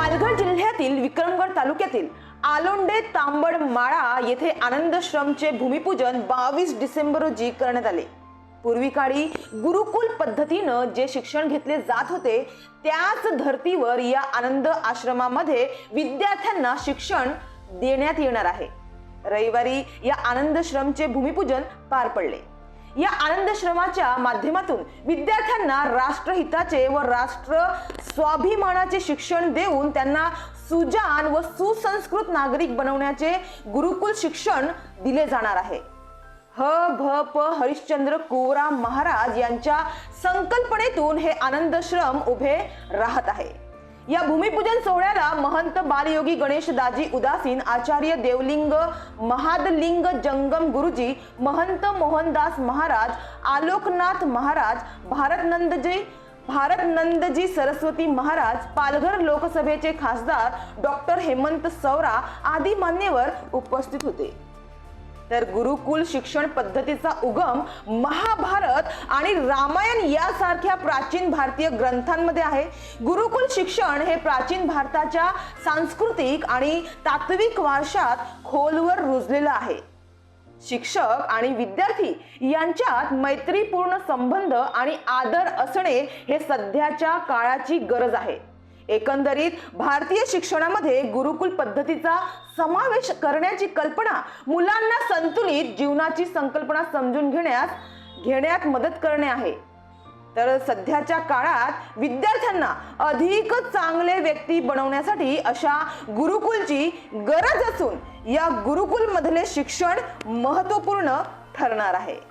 पालघर जिल्ह्यातील विक्रमगड तालुक्यातील आलोंडे तांबड माळा येथे आनंदश्रमचे भूमिपूजन बावीस डिसेंबर रोजी करण्यात आले. पूर्वी काळी गुरुकुल पद्धतीनं जे शिक्षण घेतले जात होते त्याच धर्तीवर या आनंद आश्रमामध्ये विद्यार्थ्यांना शिक्षण देण्यात येणार आहे. रविवारी या आनंदश्रमचे भूमिपूजन पार पडले. या आनंदश्रमाच्या माध्यमातून विद्यार्थ्यांना राष्ट्रहिताचे व राष्ट्र स्वाभिमानाचे शिक्षण देऊन त्यांना सुजान व सुसंस्कृत नागरिक बनवण्याचे गुरुकुल शिक्षण दिले जाणार आहे. ह भ प हरिश्चंद्र कुवरा महाराज यांच्या संकल्पनेतून हे आनंदश्रम उभे राहत आहे. या भूमिपूजन सोहळ्याला महंत बालयोगी गणेश दाजी उदासीन आचार्य देवलिंग महादलिंग जंगम गुरुजी महंत मोहनदास महाराज आलोकनाथ महाराज भारतनंदजी भारतनंदजी सरस्वती महाराज पालघर लोकसभेचे खासदार डॉक्टर हेमंत सौरा आदी मान्यवर उपस्थित होते. तर गुरुकुल शिक्षण पद्धतीचा उगम महाभारत आणि रामायण यासारख्या प्राचीन भारतीय ग्रंथांमध्ये आहे. गुरुकुल शिक्षण हे प्राचीन भारताच्या सांस्कृतिक आणि तात्विक वारशात खोलवर रुजलेलं आहे. शिक्षक आणि विद्यार्थी यांच्यात मैत्रीपूर्ण संबंध आणि आदर असणे हे सध्याच्या काळाची गरज आहे. एकंदरीत भारतीय शिक्षणामध्ये गुरुकुल पद्धतीचा समावेश करण्याची कल्पना मुलांना संतुलित जीवनाची संकल्पना समजून घेण्यास घेण्यात मदत करणे आहे. तर सध्याच्या काळात विद्यार्थ्यांना अधिक चांगले व्यक्ती बनवण्यासाठी अशा गुरुकुलची गरज असून या गुरुकुलमधले शिक्षण महत्त्वपूर्ण ठरणार आहे.